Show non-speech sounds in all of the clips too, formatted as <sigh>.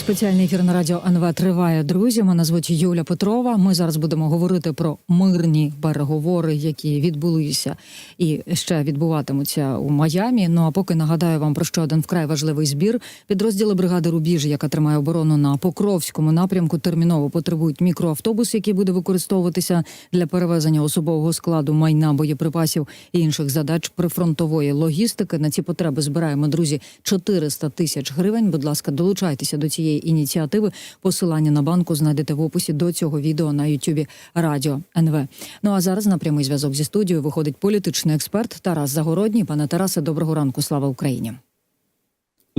Спеціальний ефір на радіо НВ триває. Друзі, мене звуть Юля Петрова. Ми зараз будемо говорити про мирні переговори, які відбулися і ще відбуватимуться у Майамі. Ну а поки нагадаю вам про ще один вкрай важливий збір. Підрозділи бригади Рубіж, яка тримає оборону на Покровському напрямку, терміново потребують мікроавтобус, який буде використовуватися для перевезення особового складу майна, боєприпасів і інших задач прифронтової логістики. На ці потреби збираємо друзі 400 тисяч гривень. Будь ласка, долучайтеся до цієї ініціативи. Посилання на банку знайдете в описі до цього відео на Ютубі Радіо НВ. Ну а зараз на прямий зв'язок зі студією виходить політичний експерт Тарас Загородній. Пане Тарасе, доброго ранку. Слава Україні.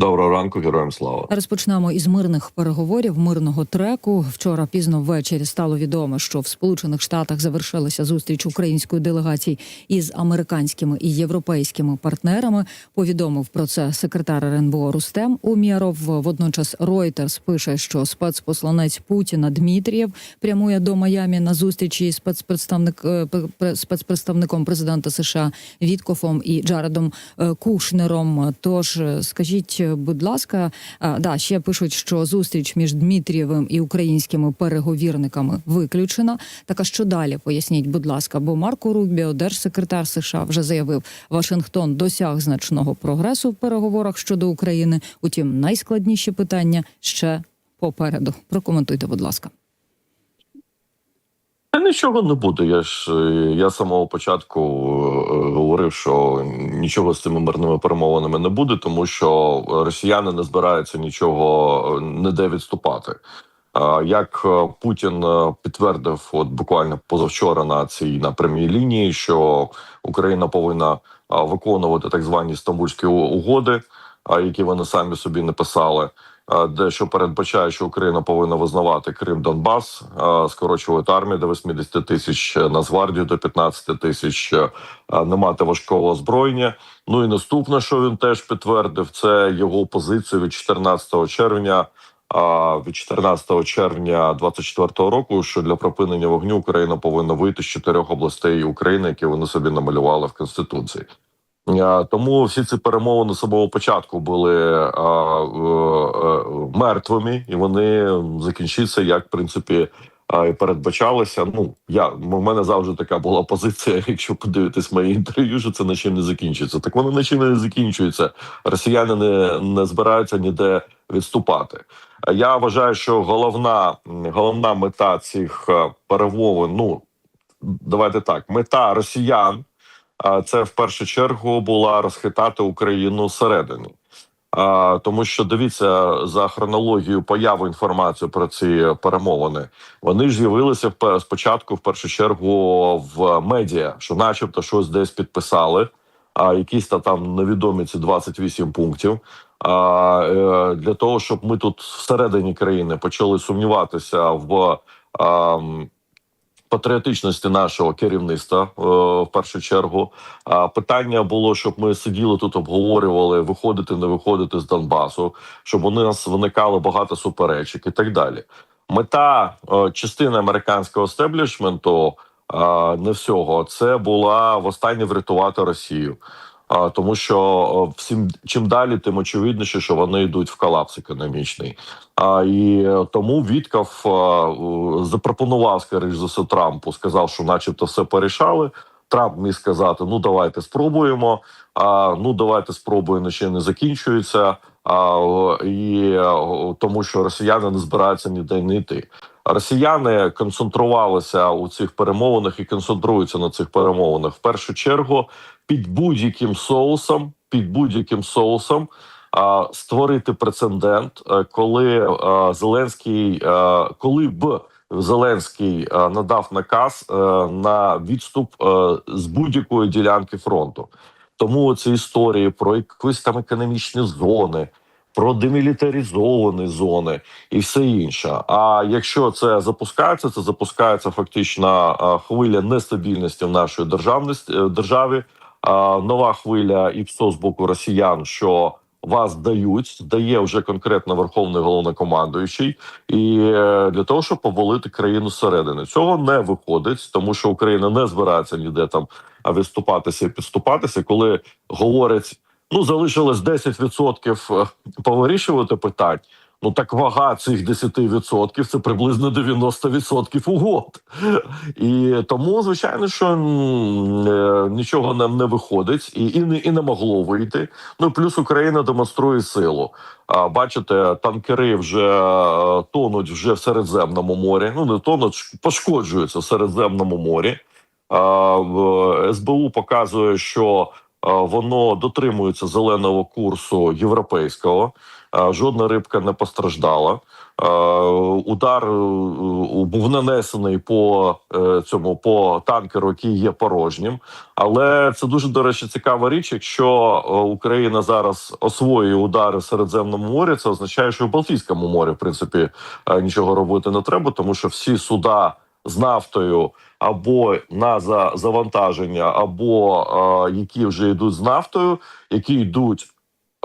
Доброго ранку, героям слава. Розпочнемо із мирних переговорів, мирного треку. Вчора пізно ввечері стало відомо, що в Сполучених Штатах завершилася зустріч української делегації із американськими і європейськими партнерами. Повідомив про це секретар РНБО Рустем Умєров. Водночас Reuters пише, що спецпосланець Путіна Дмитрієв прямує до Майамі на зустрічі із спецпредставник е, пре- спецпредставником президента США Віткофом і Джаредом е, Кушнером. Тож е, скажіть, будь ласка, да ще пишуть, що зустріч між Дмитрієвим і українськими переговірниками виключена. Так а що далі? Поясніть, будь ласка, бо Марко Рубіо, держсекретар США, вже заявив, Вашингтон досяг значного прогресу в переговорах щодо України. Утім, найскладніші питання ще попереду. Прокоментуйте, будь ласка. Та нічого не буде. Я ж е, я з самого початку е, говорив, що нічого з цими мирними перемовинами не буде, тому що росіяни не збираються нічого е, ніде відступати. Як е, Путін е, підтвердив, от буквально позавчора на цій на прямій лінії, що Україна повинна виконувати так звані стамбульські угоди, які вони самі собі не писали. а, Де що передбачає, що Україна повинна визнавати Крим Донбас, скорочувати армію до 80 тисяч, е, Нацгвардію до 15 тисяч, е, не мати важкого озброєння. Ну і наступне, що він теж підтвердив, це його позицію від 14 червня. А від 14 червня 24 року, що для припинення вогню Україна повинна вийти з чотирьох областей України, які вони собі намалювали в конституції. А, Тому всі ці перемовини з самого початку були а, е, е, мертвими, і вони закінчаться як в принципі а, і передбачалося. Ну я в мене завжди така була позиція. <laughs> Якщо подивитись мої інтерв'ю, що це нічим не закінчиться. Так воно нічим не закінчується. Росіяни не, не збираються ніде відступати. Я вважаю, що головна головна мета цих е, перемовин. Ну давайте так, мета росіян. Це в першу чергу була розхитати Україну зсередини. А, тому що дивіться за хронологією появи інформації про ці перемовини. Вони ж з'явилися спочатку, в першу чергу, в медіа, що, начебто, щось десь підписали. А якісь та там невідомі ці 28 пунктів. А е, для того, щоб ми тут всередині країни почали сумніватися в. А, патріотичності нашого керівництва е, в першу чергу. Питання було, щоб ми сиділи тут, обговорювали виходити, не виходити з Донбасу, щоб у нас виникало багато суперечок і так далі. Мета е, частини американського стеблішменту е, не всього це була востаннє врятувати Росію. А, тому що всім чим далі, тим очевидніше, що вони йдуть в колапс економічний. А і е, тому Вітков е, е, запропонував, скоріш за все, Трампу, сказав, що, начебто, все порішали. Трамп міг сказати: ну давайте спробуємо. А ну давайте спробуємо ще не закінчується. А і е, тому, що росіяни не збираються ніде не йти. Росіяни концентрувалися у цих перемовинах і концентруються на цих перемовинах в першу чергу під будь-яким соусом, під будь-яким соусом а, створити прецедент, е, коли а, Зеленський, а, коли б Зеленський надав наказ на відступ з будь-якої ділянки фронту. Тому ці історії про якісь там економічні зони, про демілітаризовані зони і все інше. А якщо це запускається, це запускається фактично хвиля нестабільності в нашій державності е, державі. Нова хвиля ІПСО з боку росіян, що вас дають, дає вже конкретно верховний головнокомандуючий, і е, для того, щоб повалити країну зсередини. Цього не виходить, тому що Україна не збирається ніде там а, відступатися і підступатися, коли говорять. Ну, залишилось 10% повирішувати питань. Ну так вага цих 10% це приблизно 90% угод. І тому, звичайно, що е, нічого нам не виходить і, і, не, і не могло вийти. Ну плюс Україна демонструє силу. А бачите, танкери вже е, тонуть вже в Середземному морі. Ну не тонуть, пошкоджуються в Середземному морі. СБУ показує, що воно дотримується зеленого курсу європейського. Жодна рибка не постраждала. Удар е, був нанесений по е, цьому по танкеру, який є порожнім. Але це дуже до речі цікава річ. Якщо е, Україна зараз освоює удари в Середземному морі, це означає, що в Балтійському морі в принципі нічого робити не треба, тому що всі суда з нафтою або на завантаження, або які вже йдуть з нафтою, які йдуть.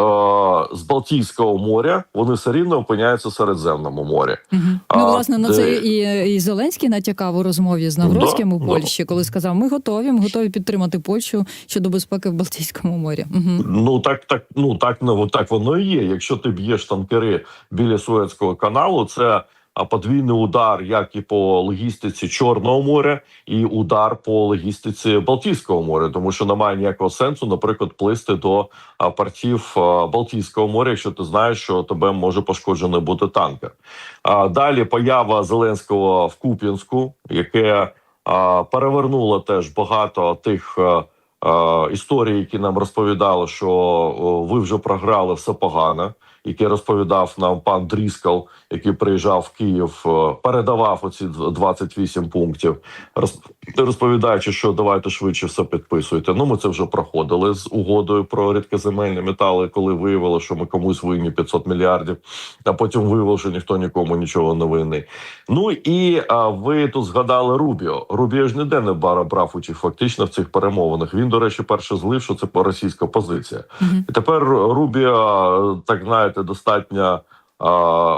Е, З Балтійського моря вони все рівно опиняються в Середземному морі. Угу. А, Ну, власне, на де- це і, і Зеленський натякав у розмові з Навроцьким Да, у да. Польщі, коли сказав: ми готові, ми готові підтримати Польщу щодо безпеки в Балтійському морі. Угу. Ну так, так, ну так ну так воно і є. Якщо ти б'єш танкери біля Суецького каналу, це подвійний удар, як і по логістиці Чорного моря, і удар по логістиці Балтійського моря, тому що немає ніякого сенсу, наприклад, плисти до портів Балтійського моря, якщо ти знаєш, що тебе може пошкоджений бути танкер. Далі поява Зеленського в Куп'янську, яке перевернуло теж багато тих. історії, які нам розповідали, що ви вже програли все погано, які розповідав нам пан Дріскал, який приїжджав в Київ, е, передавав оці 28 пунктів, розповідаючи, що давайте швидше все підписуйте. Ну, ми це вже проходили з угодою про рідкоземельні метали, коли виявило, що ми комусь винні 500 мільярдів, а потім виявило, що ніхто нікому нічого не винний. Ну і а, ви тут згадали Рубіо. Рубіо ж ніде не брав участь фактично в цих перемовинах. Він, до речі, перше злив, що це російська позиція. Угу. І тепер Рубіо, так знаєте, достатньо.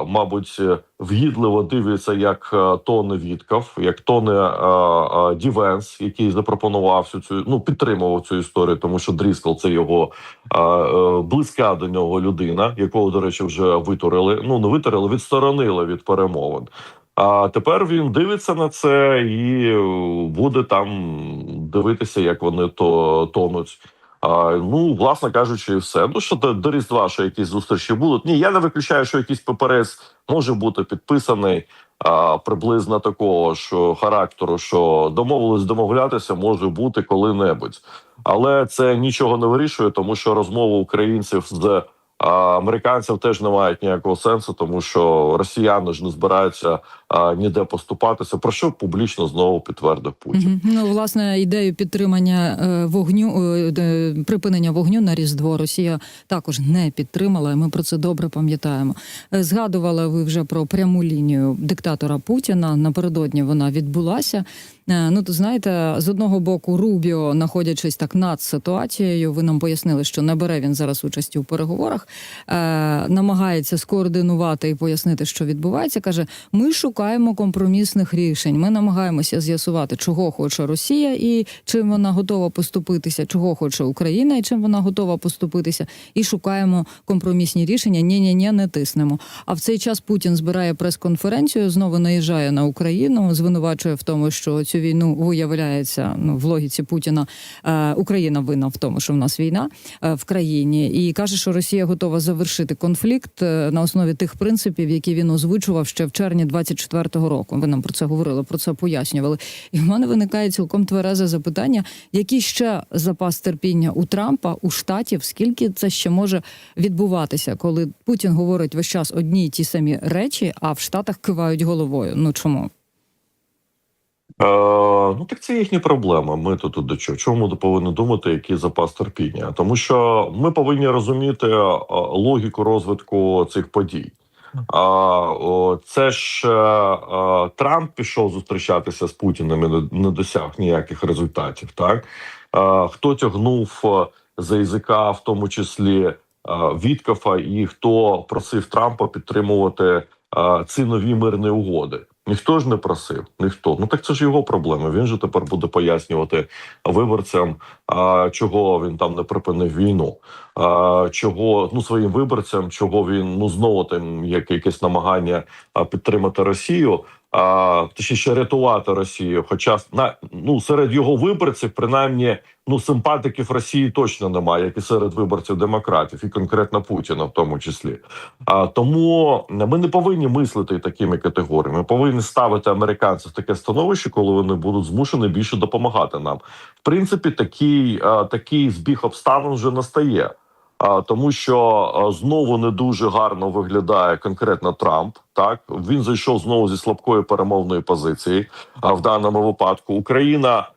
Мабуть, вгідливо дивиться, як е, тоне Вітков, як тоне а, а, Дівенс, який запропонував цю ну підтримував цю історію, тому що Дріскал це його е, близька до нього людина, якого, до речі, вже витурили. Ну не витурили, відсторонили від перемовин. А тепер він дивиться на це і е, буде там дивитися, як вони то тонуть. Ну, власне кажучи, все. Ну що до, до Різдва, що якісь зустрічі будуть. Ні, я не виключаю, що якийсь ППРС може бути підписаний а, приблизно такого ж характеру, що домовились домовлятися, може бути коли-небудь. Але це нічого не вирішує, тому що розмови українців з а, американців теж не мають ніякого сенсу, тому що росіяни ж не збираються а, ніде поступатися. Про що публічно знову підтвердив Путін. Ну, власне, ідею підтримання е, вогню, е, припинення вогню на Різдво Росія також не підтримала. Ми про це добре пам'ятаємо. Е, Згадували ви вже про пряму лінію диктатора Путіна. Напередодні вона відбулася. Ну, то знаєте, з одного боку, Рубіо, знаходячись так над ситуацією, ви нам пояснили, що не бере він зараз участі у переговорах, е, намагається скоординувати і пояснити, що відбувається. каже: ми шукаємо компромісних рішень. Ми намагаємося з'ясувати, чого хоче Росія і чим вона готова поступитися, чого хоче Україна і чим вона готова поступитися, і шукаємо компромісні рішення. Ні, ні, ні, не тиснемо. А в цей час Путін збирає прес-конференцію, знову наїжджає на Україну, звинувачує в тому, що цю війну виявляється ну в логіці Путіна. Е, Україна винна в тому, що в нас війна е, в країні, і каже, що Росія готова завершити конфлікт е, на основі тих принципів, які він озвучував ще в червні 24-го року. Ви нам про це говорили, про це пояснювали. І в мене виникає цілком тверезе запитання: який ще запас терпіння у Трампа у штатів? Скільки це ще може відбуватися, коли Путін говорить весь час одні й ті самі речі, а в Штатах кивають головою? Ну чому? Е, ну так це їхні проблеми. Ми тут до чого. Чому повинні думати, який запас терпіння? Тому що ми повинні розуміти е, логіку розвитку цих подій. А це ж е, е, Трамп пішов зустрічатися з Путіним і не, досяг ніяких результатів. Так хто тягнув е, за язика, в тому числі. Віткафа і хто просив Трампа підтримувати ці нові мирні угоди. Ніхто ж не просив, ніхто. Ну так це ж його проблема. Він же тепер буде пояснювати виборцям, а, чого він там не припинив війну, а, чого ну своїм виборцям, чого він ну знову там як якесь намагання підтримати Росію. А точніше рятувати Росію. Хоча на ну серед його виборців, принаймні, ну симпатиків Росії точно немає, як і серед виборців демократів, і конкретно Путіна, в тому числі. А тому ми не повинні мислити такими категоріями. Ми повинні ставити американців в таке становище, коли вони будуть змушені більше допомагати нам. В принципі, такий, а, такий збіг обставин вже настає. Тому що знову не дуже гарно виглядає конкретно Трамп. Так він зайшов знову зі слабкої перемовної позиції. А в даному випадку Україна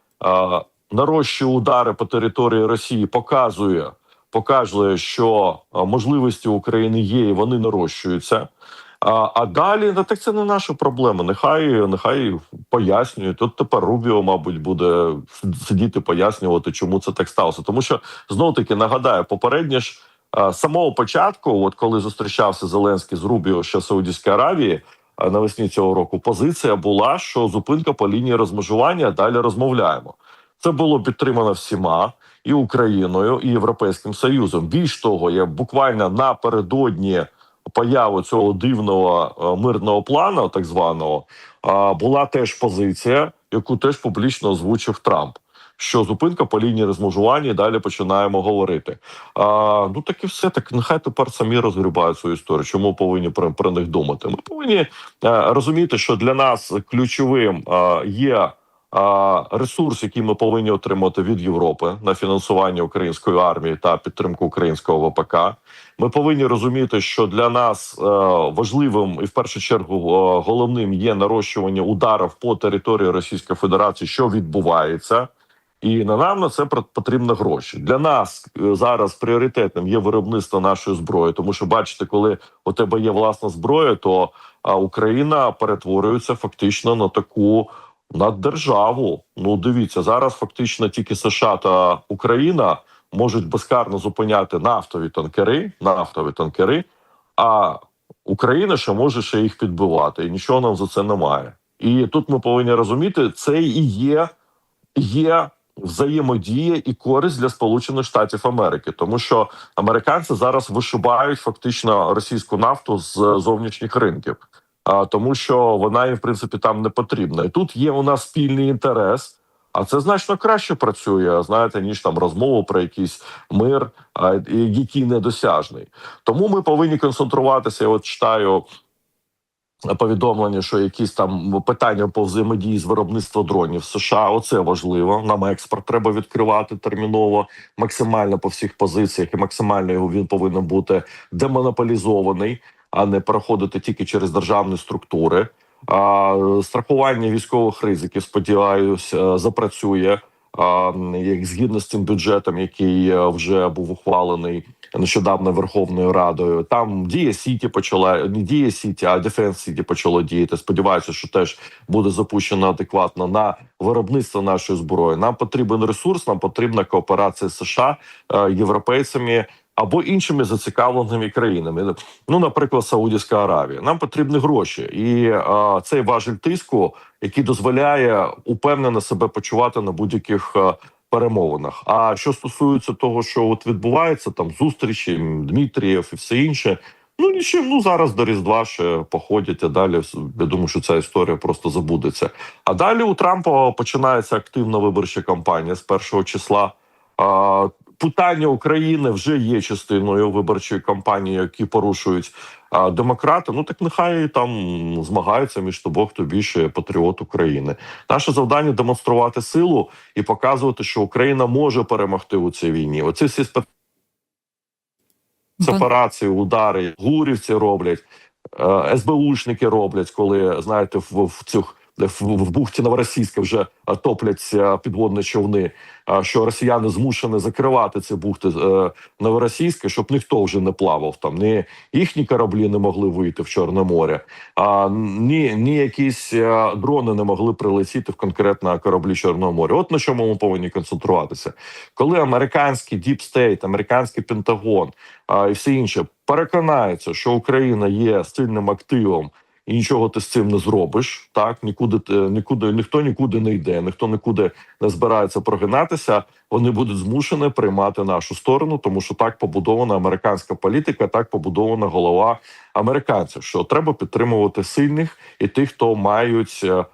нарощує удари по території Росії, показує, показує, що можливості України є, і вони нарощуються. А, а далі ну, так це не наша проблема. Нехай нехай пояснюють. Тут тепер Рубіо, мабуть, буде сидіти пояснювати, чому це так сталося. Тому що знов таки нагадаю, попереднє ж з самого початку, от коли зустрічався Зеленський з Рубіо ще в Саудівській Аравії. Навесні цього року позиція була, що зупинка по лінії розмежування далі розмовляємо. Це було підтримано всіма і Україною, і Європейським Союзом. Більш того, я буквально напередодні появи цього дивного е, мирного плану, так званого, була теж позиція, яку теж публічно озвучив Трамп. Що зупинка по лінії розмежування і далі починаємо говорити. А, ну так і все так. Нехай тепер самі розгрібають свою історію. Чому повинні про, про них думати? Ми повинні е, розуміти, що для нас ключовим е, є а, ресурс, який ми повинні отримати від Європи на фінансування української армії та підтримку українського ВПК. Ми повинні розуміти, що для нас е, важливим і в першу чергу е, головним є нарощування ударів по території Російської Федерації, що відбувається. І на нам на це потрібно гроші. Для нас е, зараз пріоритетним є виробництво нашої зброї, тому що бачите, коли у тебе є власна зброя, то Україна перетворюється фактично на таку наддержаву. Ну дивіться, зараз фактично тільки США та Україна можуть безкарно зупиняти нафтові танкери, нафтові танкери, а Україна ще може ще їх підбивати, і нічого нам за це немає. І тут ми повинні розуміти, це і є, є взаємодія і користь для Сполучених Штатів Америки, тому що американці зараз вишибають фактично російську нафту з зовнішніх ринків, а тому, що вона їм в принципі там не потрібна. І тут є у нас спільний інтерес. А це значно краще працює, знаєте, ніж там розмова про якийсь мир, який недосяжний. Тому ми повинні концентруватися. Я от читаю повідомлення, що якісь там питання по взаємодії з виробництва дронів США. Оце важливо. Нам експорт треба відкривати терміново, максимально по всіх позиціях, і максимально його він повинен бути демонополізований, а не проходити тільки через державні структури. Страхування військових ризиків, сподіваюся, запрацює. А, як згідно з цим бюджетом, який е, вже був ухвалений нещодавно Верховною Радою, там дія Сіті почала не дія Сіті, а Дефенс Сіті почало діяти. Сподіваюся, що теж буде запущено адекватно на виробництво нашої зброї. Нам потрібен ресурс, нам потрібна кооперація США, е, європейцями або іншими зацікавленими країнами. Ну, наприклад, Саудівська Аравія. Нам потрібні гроші, і е, цей важель тиску, який дозволяє упевнено себе почувати на будь-яких е, перемовинах. А що стосується того, що от відбувається там зустрічі Дмитрієв і все інше. Ну нічим, ну зараз до Різдва ще походять, а далі я думаю, що ця історія просто забудеться. А далі у Трампа починається активна виборча кампанія з першого числа. А, питання України вже є частиною виборчої кампанії, які порушують а, демократи. Ну так нехай там змагаються між тобою, хто більше патріот України. Наше завдання демонструвати силу і показувати, що Україна може перемогти у цій війні. Оці всі спе- сепарації, удари, гурівці роблять, е, СБУшники роблять, коли знаєте, в, в цих в, бухті Новоросійська вже е, топляться підводні човни. Що росіяни змушені закривати ці бухти е, Новоросійська, щоб ніхто вже не плавав там. Ні їхні кораблі не могли вийти в Чорне море, а ні, ні якісь е, дрони не могли прилетіти в конкретно кораблі Чорного моря. От на чому ми повинні концентруватися, коли американський діпстейт, американський Пентагон а, і все інше переконаються, що Україна є сильним активом. І нічого ти з цим не зробиш. Так нікуди нікуди ніхто нікуди не йде, ніхто нікуди не збирається прогинатися. Вони будуть змушені приймати нашу сторону, тому що так побудована американська політика, так побудована голова американців. Що треба підтримувати сильних і тих, хто мають е,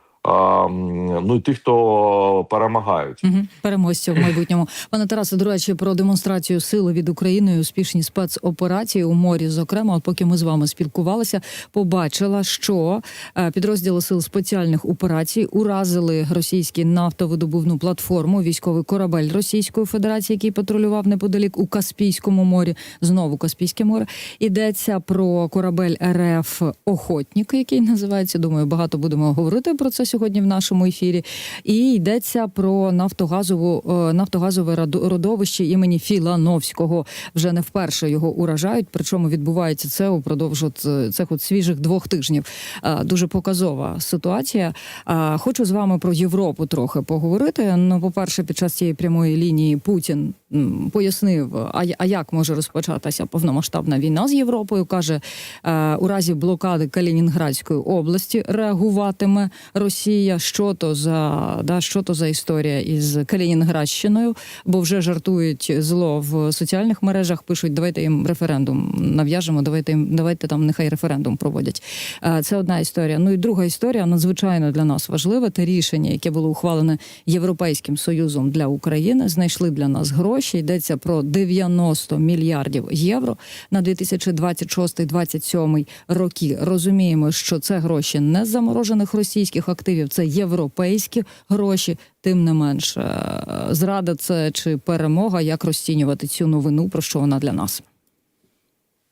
ну і тих, хто перемагають. Угу. Переможця в майбутньому. Пане Тарасе, до речі, про демонстрацію сили від України і успішні спецоперації у морі. Зокрема, от поки ми з вами спілкувалися, побачила, що е, підрозділи сил спеціальних операцій уразили російську нафтовидобувну платформу, військовий корабель Російської Федерації, який патрулював неподалік у Каспійському морі. Знову Каспійське море. Йдеться про корабель РФ Охотник, який називається. Думаю, багато будемо говорити про це сьогодні в нашому ефірі. І йдеться про нафтогазову е, нафтогазове родовище імені Філановського. Вже не вперше його уражають. Причому відбувається це упродовж от е, цих от свіжих двох тижнів. Е, Дуже показова ситуація. Хочу з вами про Європу трохи поговорити. Ну, по-перше, під час цієї прямої лінії Путін пояснив, а, як може розпочатися повномасштабна війна з Європою. каже, у разі блокади Калінінградської області реагуватиме Росія. Що то за да, що то за історія із Калінінградщиною? Бо вже жартують зло в соціальних мережах. Пишуть, давайте їм референдум нав'яжемо. Давайте їм давайте там нехай референдум проводять. Е, Це одна історія. Ну і друга історія надзвичайно для нас важлива. Те рішення, яке було ухвалене Європейським союзом для України, знайшли для нас гроші. Йдеться про 90 мільярдів євро на 2026-2027 роки. Розуміємо, що це гроші не з заморожених російських активів, це європейські гроші. Тим не менше, е, зрада це чи перемога, як розцінювати цю новину, про що вона для нас?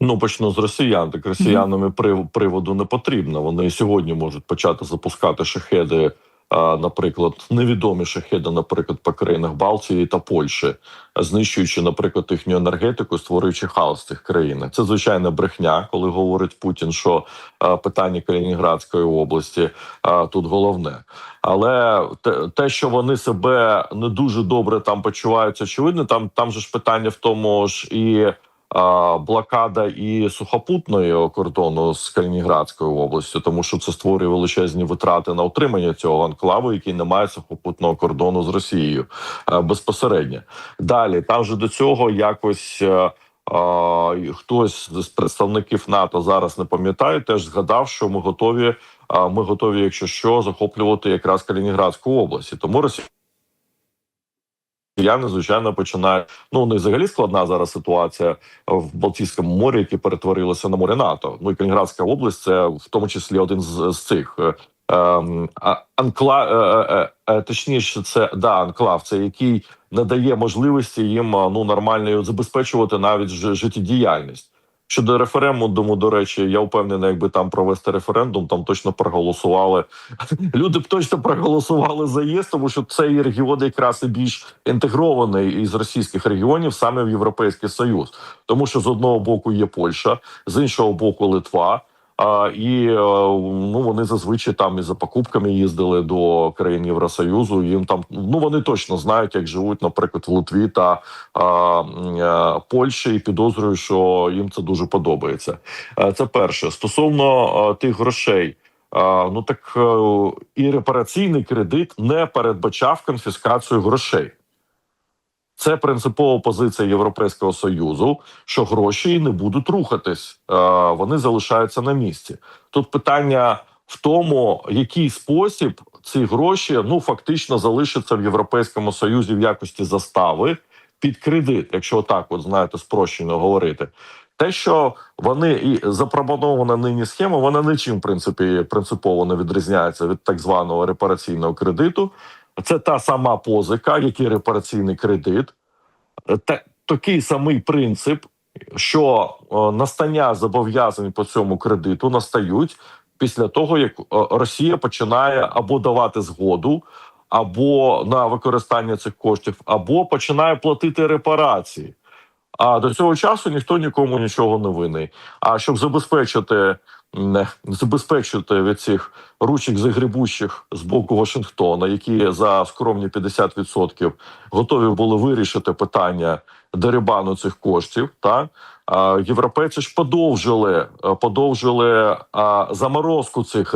Ну почну з росіян. Так росіянами прив- приводу не потрібно. Вони сьогодні можуть почати запускати шахеди, наприклад, невідомі шахеди, наприклад, по країнах Балтії та Польщі, знищуючи, наприклад, їхню енергетику, створюючи хаос в цих країнах. Це звичайна брехня, коли говорить Путін, що питання Калінінградської області тут головне. Але те, що вони себе не дуже добре там почувають, очевидно, там там же ж питання в тому ж і блокада і сухопутної кордону з Калінінградською областю, тому що це створює величезні витрати на утримання цього анклаву, який не має сухопутного кордону з Росією безпосередньо. Далі там же до цього якось. е, Хтось з представників НАТО зараз не пам'ятаю, теж згадав, що ми готові. Ми готові, якщо що, захоплювати якраз Калінінградську область. Тому Росія Росіяни, звичайно, починають. Ну, не взагалі складна зараз ситуація в Балтійському морі, яке перетворилося на море НАТО. Ну і Калінградська область це в тому числі один з, з цих. е, ем, анкла, е, е, е, точніше, це да, анклав, це який не дає можливості їм е, ну нормально забезпечувати навіть життєдіяльність. Щодо референдуму, до речі, я впевнений, якби там провести референдум, там точно проголосували. <laughs> Люди б точно проголосували за ЄС, тому що цей регіон якраз і більш інтегрований із російських регіонів саме в Європейський Союз, тому що з одного боку є Польща, з іншого боку Литва. А, і е, ну вони зазвичай там і за покупками їздили до країн Євросоюзу. Їм там ну вони точно знають, як живуть, наприклад, в Литві та а, е, Польщі, і підозрюю, що їм це дуже подобається. Е, Це перше стосовно тих грошей. Ну так і репараційний кредит не передбачав конфіскацію грошей. Це принципова позиція Європейського союзу, що гроші не будуть рухатись, е, вони залишаються на місці. Тут питання в тому, який спосіб ці гроші ну фактично залишаться в Європейському Союзі в якості застави під кредит, якщо так, от знаєте, спрощено говорити. Те, що вони і запропонована нині схема, вона нічим в принципі принципово не відрізняється від так званого репараційного кредиту. Це та сама позика, як і репараційний кредит, та такий самий принцип, що е, настання зобов'язань по цьому кредиту настають після того, як е, Росія починає або давати згоду, або на використання цих коштів, або починає платити репарації. А до цього часу ніхто нікому нічого не винний. А щоб забезпечити забезпечити від цих ручок загребущих з боку Вашингтона, які за скромні 50% готові були вирішити питання дерибану цих коштів, Та а, європейці ж подовжили е, подовжили а, заморозку цих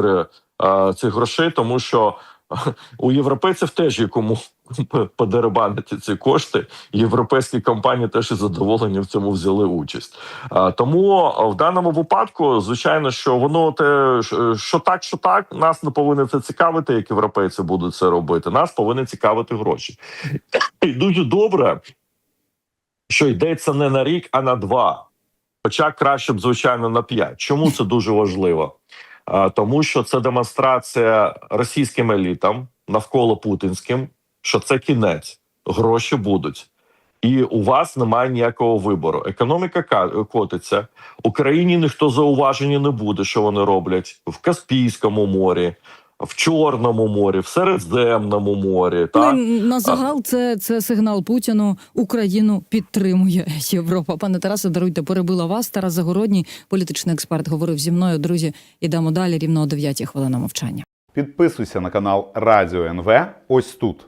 а, цих грошей, тому що у європейців теж є кому <laughs> ці кошти. Європейські компанії теж із задоволенням в цьому взяли участь. Тому в даному випадку, звичайно, що воно те, що так, що так, нас не повинно це цікавити, як європейці будуть це робити. Нас повинні цікавити гроші. І дуже добре, що йдеться не на рік, а на два. Хоча краще б, звичайно, на п'ять. Чому це дуже важливо? Тому що це демонстрація російським елітам навколо путінським, що це кінець, гроші будуть. І у вас немає ніякого вибору. Економіка ка- котиться. Україні ніхто зауваження не буде, що вони роблять в Каспійському морі, в Чорному морі, в Середземному морі. Так? Ну, на загал це, це сигнал Путіну. Україну підтримує <laughs> Європа. Пане Тарасе, даруйте, перебила вас. Тарас Загородній, політичний експерт, говорив зі мною. Друзі, ідемо далі. Рівно о 9 хвилина мовчання. Підписуйся на канал Радіо НВ ось тут.